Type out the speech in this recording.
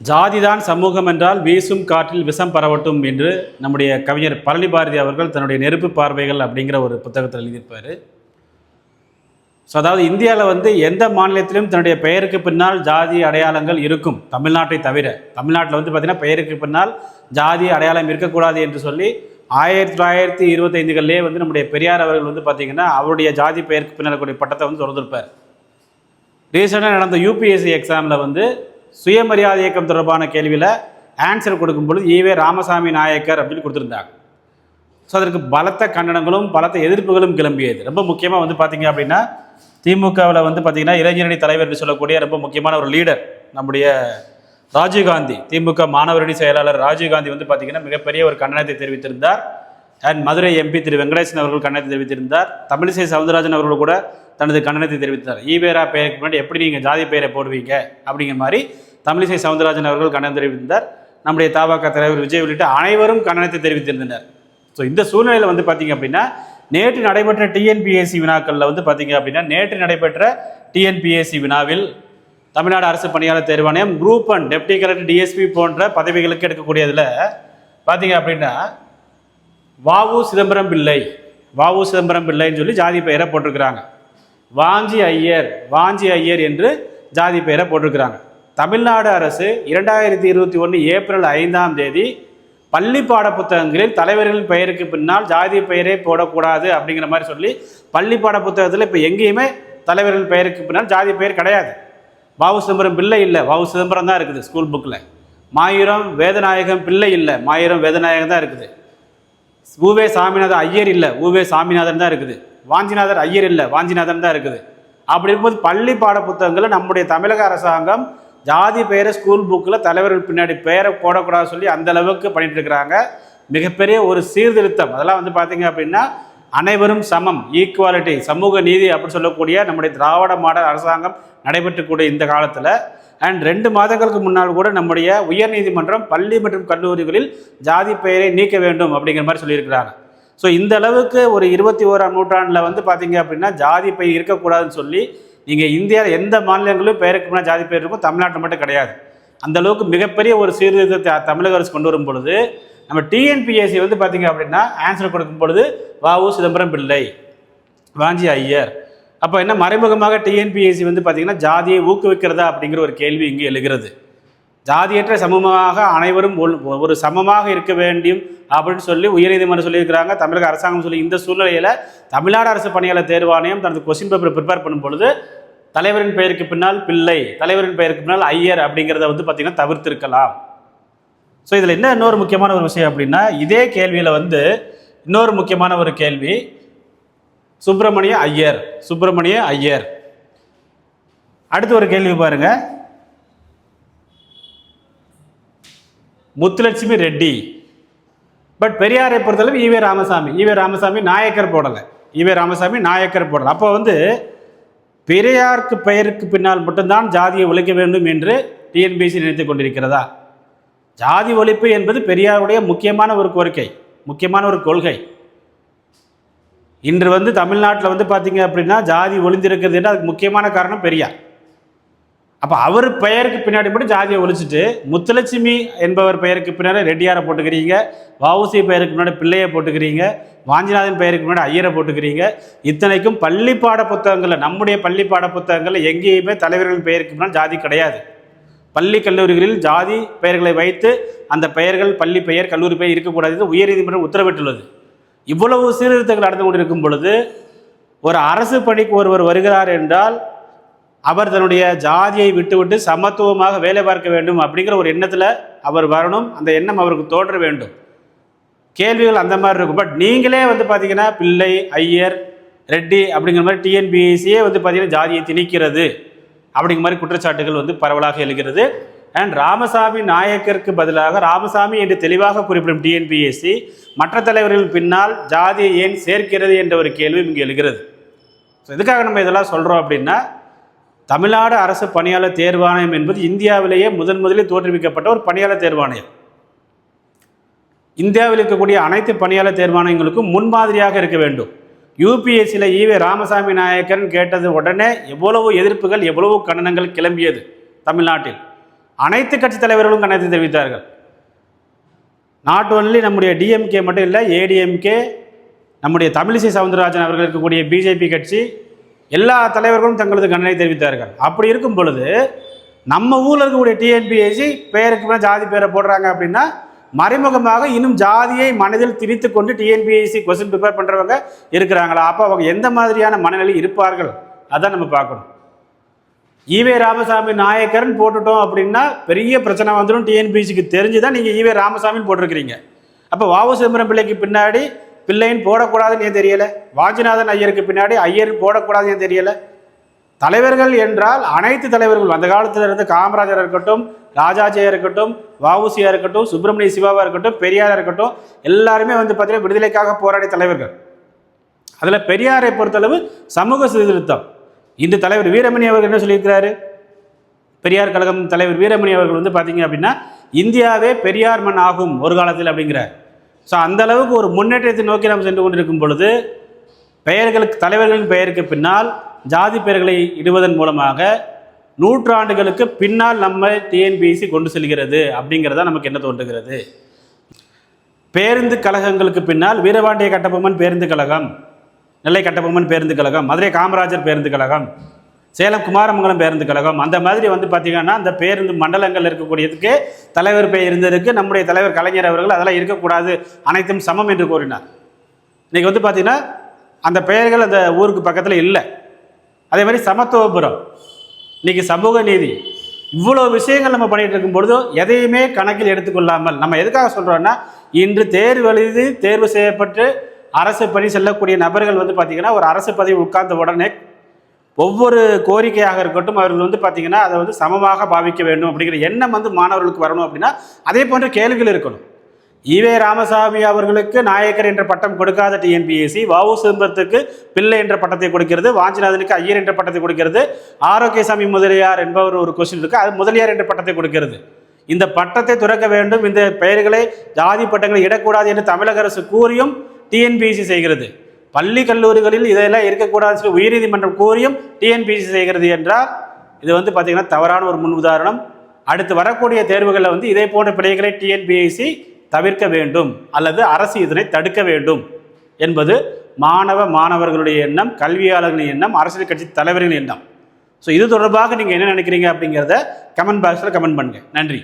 ஜாதிதான் சமூகம் என்றால் வீசும் காற்றில் விஷம் பரவட்டும் என்று நம்முடைய கவிஞர் பழனி பாரதி அவர்கள் தன்னுடைய நெருப்பு பார்வைகள் அப்படிங்கிற ஒரு புத்தகத்தில் எழுதியிருப்பார். ஸோ அதாவது இந்தியாவில் வந்து எந்த மாநிலத்திலும் தன்னுடைய பெயருக்கு பின்னால் ஜாதி அடையாளங்கள் இருக்கும். தமிழ்நாட்டை தவிர தமிழ்நாட்டில் வந்து பார்த்திங்கன்னா பெயருக்கு பின்னால் ஜாதி அடையாளம் இருக்கக்கூடாது என்று சொல்லி ஆயிரத்தி தொள்ளாயிரத்தி இருபத்தைந்துகளிலே வந்து நம்முடைய பெரியார் அவர்கள் வந்து பார்த்திங்கன்னா அவருடைய ஜாதி பெயருக்கு பின்னால் கூடிய பட்டத்தை வந்து திறந்திருப்பார். ரீசெண்டாக நடந்த யூபிஎஸ்சி எக்ஸாமில் வந்து சுயமரியாதை இயக்கம் தொடர்பான கேள்வியில் ஆன்சர் கொடுக்கும்பொழுது ஈவே ராமசாமி நாயக்கர் அப்படின்னு கொடுத்துருந்தாங்க. ஸோ அதற்கு பலத்த கண்டனங்களும் பலத்த எதிர்ப்புகளும் கிளம்பியது. ரொம்ப முக்கியமாக வந்து பார்த்தீங்க அப்படின்னா திமுகவில் வந்து பார்த்தீங்கன்னா இளைஞரணி தலைவர் என்று சொல்லக்கூடிய ரொம்ப முக்கியமான ஒரு லீடர் நம்முடைய ராஜீவ்காந்தி திமுக மாணவரணி செயலாளர் ராஜீவ்காந்தி வந்து பார்த்தீங்கன்னா மிகப்பெரிய ஒரு கண்டனத்தை தெரிவித்திருந்தார். அண்ட் மதுரை எம்பி திரு வெங்கடேசன் அவர்கள் கண்டனத்தை தெரிவித்திருந்தார். தமிழிசை சவுந்தரராஜன் அவர்கள் கூட தனது கண்டனத்தை தெரிவித்தார். ஈவேரா பெயருக்கு முன்னாடி எப்படி நீங்கள் ஜாதி பெயரை போடுவீங்க? அப்படிங்கிற மாதிரி தமிழிசை சவுந்தரராஜன் அவர்கள் கண்டனம் தெரிவித்திருந்தார். நம்முடைய தபாக தலைவர் விஜய் உள்ளிட்ட அனைவரும் கண்டனத்தை தெரிவித்திருந்தனர். ஸோ இந்த சூழ்நிலையில் வந்து பார்த்தீங்க அப்படின்னா நேற்று நடைபெற்ற டிஎன்பிஎஸ்சி வினாக்களில் வந்து பார்த்தீங்க அப்படின்னா நேற்று நடைபெற்ற டிஎன்பிஎஸ்சி வினாவில் தமிழ்நாடு அரசு பணியாளர் தேர்வாணையம் group one deputy collector DSP போன்ற பதவிகளுக்கு எடுக்கக்கூடியதில் பார்த்தீங்க அப்படின்னா வாவு சிதம்பரம் பிள்ளை வாவு சிதம்பரம் பிள்ளைன்னு சொல்லி ஜாதி பெயரை போட்டிருக்கிறாங்க. வாஞ்சி ஐயர் வாஞ்சி ஐயர் என்று ஜாதி பெயரை போட்டிருக்கிறாங்க. தமிழ்நாடு அரசு இரண்டாயிரத்தி இருபத்தி ஒன்று ஏப்ரல் ஐந்தாம் தேதி பள்ளி பாட புத்தகங்களில் தலைவர்களின் பெயருக்கு பின்னால் ஜாதி பெயரே போடக்கூடாது அப்படிங்கிற மாதிரி சொல்லி பள்ளி பாட புத்தகத்தில் இப்போ எங்கேயுமே தலைவர்கள் பெயருக்கு பின்னால் ஜாதி பெயர் கிடையாது. பாபு சிதம்பரம் பிள்ளை இல்லை. வாவு சிதம்பரம் தான் இருக்குது ஸ்கூல் புக்கில் மாயூரம் வேதநாயகம் பிள்ளை இல்லை. மாயூரம் வேதநாயகம் தான் இருக்குது. ஊவே சாமிநாதர் ஐயர் இல்லை. ஊவே சாமிநாதன் தான் இருக்குது. வாஞ்சிநாதர் ஐயர் இல்லை. வாஞ்சிநாதன் தான் இருக்குது. அப்படி இருக்கும்போது பள்ளி பாட புத்தகங்களை நம்முடைய தமிழக அரசாங்கம் ஜாதி பெயரை ஸ்கூல் புக்கில் தலைவர்கள் பின்னாடி பெயரை போடக்கூடாது சொல்லி அந்த அளவுக்கு பண்ணிட்டு இருக்கிறாங்க. மிகப்பெரிய ஒரு சீர்திருத்தம். அதெல்லாம் வந்து பார்த்தீங்க அப்படின்னா அனைவரும் சமம் ஈக்குவாலிட்டி சமூக நீதி அப்படின்னு சொல்லக்கூடிய நம்முடைய திராவிட மாடல் அரசாங்கம் நடைபெற்றக்கூடிய இந்த காலத்தில். அண்ட் ரெண்டு மாதங்களுக்கு முன்னால் கூட நம்முடைய உயர்நீதிமன்றம் பள்ளி மற்றும் கல்லூரிகளில் ஜாதி பெயரை நீக்க வேண்டும் அப்படிங்கிற மாதிரி சொல்லியிருக்கிறாங்க. ஸோ இந்த அளவுக்கு ஒரு இருபத்தி ஓராம் நூற்றாண்டில் வந்து பார்த்தீங்க அப்படின்னா ஜாதி பெயர் இருக்கக்கூடாதுன்னு சொல்லி நீங்கள் இந்தியாவில் எந்த மாநிலங்களும் பெயருக்கு முன்னாடி ஜாதி பெயர் இருக்கும் தமிழ்நாட்டில் மட்டும் கிடையாது. அந்த அளவுக்கு மிகப்பெரிய ஒரு சீர்திருத்தத்தை தமிழக அரசு கொண்டு வரும் பொழுது நம்ம டிஎன்பிஎஸ்சி வந்து பார்த்தீங்க அப்படின்னா ஆன்சர் கொடுக்கும் பொழுது வாவு சிதம்பரம் பிள்ளை வாஞ்சி ஐயர். அப்போ என்ன மறைமுகமாக டிஎன்பிஎஸ்சி வந்து பார்த்தீங்கன்னா ஜாதியை ஊக்குவிக்கிறதா அப்படிங்கிற ஒரு கேள்வி இங்கே எழுகிறது. ஜாதியற்ற சமமாக அனைவரும் ஒரு சமமாக இருக்க வேண்டும் அப்படின்னு சொல்லி உயர்நீதிமன்றம் சொல்லியிருக்கிறாங்க. தமிழக அரசாங்கம் சொல்லி இந்த சூழ்நிலையில் தமிழ்நாடு அரசு பணியாளர் தேர்வாணையம் தனது கொஸ்டின் பேப்பர் ப்ரிப்பேர் பண்ணும் பொழுது தலைவரின் பெயருக்கு பின்னால் பிள்ளை தலைவரின் பெயருக்கு பின்னால் ஐயர் அப்படிங்கிறத வந்து பார்த்திங்கன்னா தவிர்த்திருக்கலாம். ஸோ இதில் என்ன இன்னொரு முக்கியமான ஒரு விஷயம் அப்படின்னா இதே கேள்வியில் வந்து இன்னொரு முக்கியமான ஒரு கேள்வி. சுப்பிரமணிய ஐயர் சுப்பிரமணிய ஐயர். அடுத்து ஒரு கேள்வி பாருங்க. முத்துலட்சுமி ரெட்டி. பட் பெரியாரை பொறுத்தளவு E V Ramasamy. E V Ramasamy Naicker போடலை. ஈவே ராமசாமி நாயக்கர் போடலை. அப்போ வந்து பெரியாருக்கு பெயருக்கு பின்னால் மட்டும்தான் ஜாதியை ஒழிக்க வேண்டும் என்று டிஎன்பிசி நினைத்துக் கொண்டிருக்கிறதா? ஜாதி ஒழிப்பு என்பது பெரியாருடைய முக்கியமான ஒரு கோரிக்கை முக்கியமான ஒரு கொள்கை. இன்று வந்து தமிழ்நாட்டில் வந்து பார்த்தீங்க அப்படின்னா ஜாதி ஒளிந்திருக்கிறது என்று அதுக்கு முக்கியமான காரணம் பெரியார். அப்போ அவர் பெயருக்கு பின்னாடி மட்டும் ஜாதியை ஒழிச்சிட்டு முத்துலட்சுமி என்பவர் பெயருக்கு பின்னாடி ரெட்டியாரை போட்டுக்கிறீங்க வவுசி பெயருக்கு முன்னாடி பிள்ளையை போட்டுக்கிறீங்க வாஞ்சிநாதன் பெயருக்கு முன்னாடி ஐயரை போட்டுக்கிறீங்க. இத்தனைக்கும் பள்ளி பாட புத்தகங்களில் நம்முடைய பள்ளி பாட புத்தகங்களில் எங்கேயுமே தலைவர்கள் பெயருக்கு முன்னால் ஜாதி கிடையாது. பள்ளி கல்லூரிகளில் ஜாதி பெயர்களை வைத்து அந்த பெயர்கள் பள்ளி பெயர் கல்லூரி பெயர் இருக்கக்கூடாது உயர்நீதிமன்றம் உத்தரவிட்டுள்ளது. இவ்வளவு சீர்திருத்தங்கள் நடந்து கொண்டிருக்கும் பொழுது ஒரு அரசு பணிக்கு ஒருவர் வருகிறார் என்றால் அவர் தன்னுடைய ஜாதியை விட்டுவிட்டு சமத்துவமாக வேலை பார்க்க வேண்டும் அப்படிங்கிற ஒரு எண்ணத்தில் அவர் வரணும். அந்த எண்ணம் அவருக்கு தோன்ற வேண்டும். கேள்விகள் அந்த மாதிரி இருக்கும். பட் நீங்களே வந்து பார்த்தீங்கன்னா பிள்ளை ஐயர் ரெட்டி அப்படிங்கிற மாதிரி டிஎன்பிஎஸ்சியே வந்து பார்த்தீங்கன்னா ஜாதியை திணிக்கிறது அப்படிங்கிற மாதிரி குற்றச்சாட்டுகள் வந்து பரவலாக எழுகிறது. அண்ட் ராமசாமி நாயக்கருக்கு பதிலாக ராமசாமி என்று தெளிவாக குறிப்பிடும் டிஎன்பிஎஸ்சி மற்ற தலைவர்கள் பின்னால் ஜாதியை ஏன் சேர்க்கிறது என்ற ஒரு கேள்வி இங்கே எழுகிறது. ஸோ எதுக்காக நம்ம இதெல்லாம் சொல்கிறோம் அப்படின்னா தமிழ்நாடு அரசு பணியாளர் தேர்வாணையம் என்பது இந்தியாவிலேயே முதன் முதலில் தோற்றுவிக்கப்பட்ட ஒரு பணியாளர் தேர்வாணையம். இந்தியாவில் இருக்கக்கூடிய அனைத்து பணியாளர் தேர்வாணையங்களுக்கும் முன்மாதிரியாக இருக்க வேண்டும். யூபிஎஸ்சியில் ஈவே ராமசாமி நாயக்கன் கேட்டது உடனே எவ்வளவு எதிர்ப்புகள் எவ்வளவு கண்டனங்கள் கிளம்பியது தமிழ்நாட்டில். அனைத்து கட்சி தலைவர்களும் கண்டனத்தை தெரிவித்தார்கள். நாட் ஒன்லி நம்முடைய டிஎம்கே மட்டும் இல்லை ஏடிஎம்கே நம்முடைய தமிழிசை சவுந்தரராஜன் அவர்கள் இருக்கக்கூடிய பிஜேபி கட்சி எல்லா தலைவர்களும் தங்களது கண்டனை தெரிவித்தார்கள். அப்படி இருக்கும் பொழுது நம்ம ஊரில் இருக்கக்கூடிய டிஎன்பிஎஸ்சி பெயருக்கு மேலே ஜாதி பேரை போடுறாங்க அப்படின்னா மறைமுகமாக இன்னும் ஜாதியை மனதில் திணித்து கொண்டு டிஎன்பிஎஸ்சி கொஸ்டின் ப்ரிப்பேர் பண்ணுறவங்க இருக்கிறாங்களா? அப்போ அவங்க எந்த மாதிரியான மனநிலை இருப்பார்கள்? அதான் நம்ம பார்க்கணும். ஈவே ராமசாமி நாயக்கர்னு போட்டுட்டோம் அப்படின்னா பெரிய பிரச்சனை வந்துடும். டிஎன்பிஎஸ்சிக்கு தெரிஞ்சு தான் நீங்கள் ஈவே ராமசாமின்னு போட்டிருக்கிறீங்க. அப்போ வாவு சிதம்பரம் பிள்ளைக்கு பின்னாடி பிள்ளையின் போடக்கூடாதுன்னு ஏன் தெரியல? வாஞ்சிநாதன் ஐயருக்கு பின்னாடி ஐயர் போடக்கூடாதுன்னு ஏன் தெரியல? தலைவர்கள் என்றால் அனைத்து தலைவர்கள் அந்த காலத்தில் இருந்து காமராஜர் இருக்கட்டும் ராஜாஜியா இருக்கட்டும் வவுசியா இருக்கட்டும் சுப்பிரமணிய சிவாவா இருக்கட்டும் பெரியாரா இருக்கட்டும் எல்லாருமே வந்து பார்த்தீங்கன்னா விடுதலைக்காக போராடிய தலைவர்கள். அதில் பெரியாரை பொறுத்தளவு சமூக சீர்திருத்தம். இந்த தலைவர் வீரமணி அவர்கள் என்ன சொல்லியிருக்கிறாரு? பெரியார் கழகம் தலைவர் வீரமணி அவர்கள் வந்து பார்த்தீங்க அப்படின்னா இந்தியாவே பெரியார் மண் ஆகும் ஒரு காலத்தில் அப்படிங்கிறார். ஸோ அந்த அளவுக்கு ஒரு முன்னேற்றத்தை நோக்கி நாம் சென்று கொண்டிருக்கும் பொழுது பெயர்களுக்கு தலைவர்களின் பெயருக்கு பின்னால் ஜாதி பெயர்களை இடுவதன் மூலமாக நூற்றாண்டுகளுக்கு பின்னால் நம்ம டிஎன்பிஎஸ்சி கொண்டு செல்கிறது அப்படிங்கிறதா நமக்கு என்ன தோன்றுகிறது? பேருந்து கழகங்களுக்கு பின்னால் வீரபாண்டிய கட்டபொம்மன் பேருந்து கழகம் நெல்லை கட்டபொம்மன் பேருந்து கழகம் மதுரை காமராஜர் பேருந்து கழகம் சேலம் குமாரமங்கலம் பேருந்து கழகம். அந்த மாதிரி வந்து பார்த்திங்கன்னா அந்த பேருந்து மண்டலங்கள் இருக்கக்கூடியதுக்கு தலைவர் பெயர் இருந்ததுக்கு நம்முடைய தலைவர் கலைஞர் அவர்கள் அதெல்லாம் இருக்கக்கூடாது. அனைத்தும் சமம் என்று கூறினார். இன்றைக்கி வந்து பார்த்திங்கன்னா அந்த பெயர்கள் அந்த ஊருக்கு பக்கத்தில் இல்லை. அதே மாதிரி சமத்துவபுரம். இன்றைக்கி சமூக நீதி. இவ்வளோ விஷயங்கள் நம்ம பண்ணிகிட்டு இருக்கும் பொழுது எதையுமே கணக்கில் எடுத்துக்கொள்ளாமல் நம்ம எதுக்காக சொல்கிறோன்னா இன்று தேர்வு எழுதி தேர்வு செய்யப்பட்டு அரசு பணி செல்லக்கூடிய நபர்கள் வந்து பார்த்திங்கன்னா ஒரு அரசு பதவி உட்கார்ந்த உடனே ஒவ்வொரு கோரிக்கையாக இருக்கட்டும் அவர்கள் வந்து பார்த்தீங்கன்னா அதை வந்து சமமாக பாவிக்க வேண்டும் அப்படிங்கிற எண்ணம் வந்து மாணவர்களுக்கு வரணும் அப்படின்னா அதே போன்ற கேள்விகள் இருக்கணும். ஈவே ராமசாமி அவர்களுக்கு நாயக்கர் என்ற பட்டம் கொடுக்காத டிஎன்பிஎஸ்சி வாவு சிதம்பரத்துக்கு பிள்ளை என்ற பட்டத்தை கொடுக்கிறது வாஞ்சிநாதனுக்கு ஐயர் என்ற பட்டத்தை கொடுக்கிறது ஆரோக்கியசாமி முதலியார் என்பவர் ஒரு கொஸ்டின் இருக்கு அது முதலியார் என்ற பட்டத்தை கொடுக்கிறது. இந்த பட்டத்தை துறக்க வேண்டும் இந்த பெயர்களை ஜாதி பட்டங்களை இடக்கூடாது என்று தமிழக அரசு கூறியும் டிஎன்பிஎஸ்சி செய்கிறது. பள்ளி கல்லூரிகளில் இதெல்லாம் இருக்கக்கூடாதுன்னு சொல்லி உயர்நீதிமன்றம் கூறியும் டிஎன்பிஎஸ்சி செய்கிறது என்றால் இது வந்து பார்த்திங்கன்னா தவறான ஒரு முன் உதாரணம். அடுத்து வரக்கூடிய தேர்வுகளில் வந்து இதே போன்ற பிழைகளை டிஎன்பிஎஸ்சி தவிர்க்க வேண்டும் அல்லது அரசு இதனை தடுக்க வேண்டும் என்பது மாணவ மாணவர்களுடைய எண்ணம் கல்வியாளர்களின் எண்ணம் அரசியல் கட்சி தலைவர்களின் எண்ணம். ஸோ இது தொடர்பாக நீங்கள் என்ன நினைக்கிறீங்க அப்படிங்கிறத கமெண்ட் பாக்ஸில் கமெண்ட் பண்ணுங்கள் நன்றி.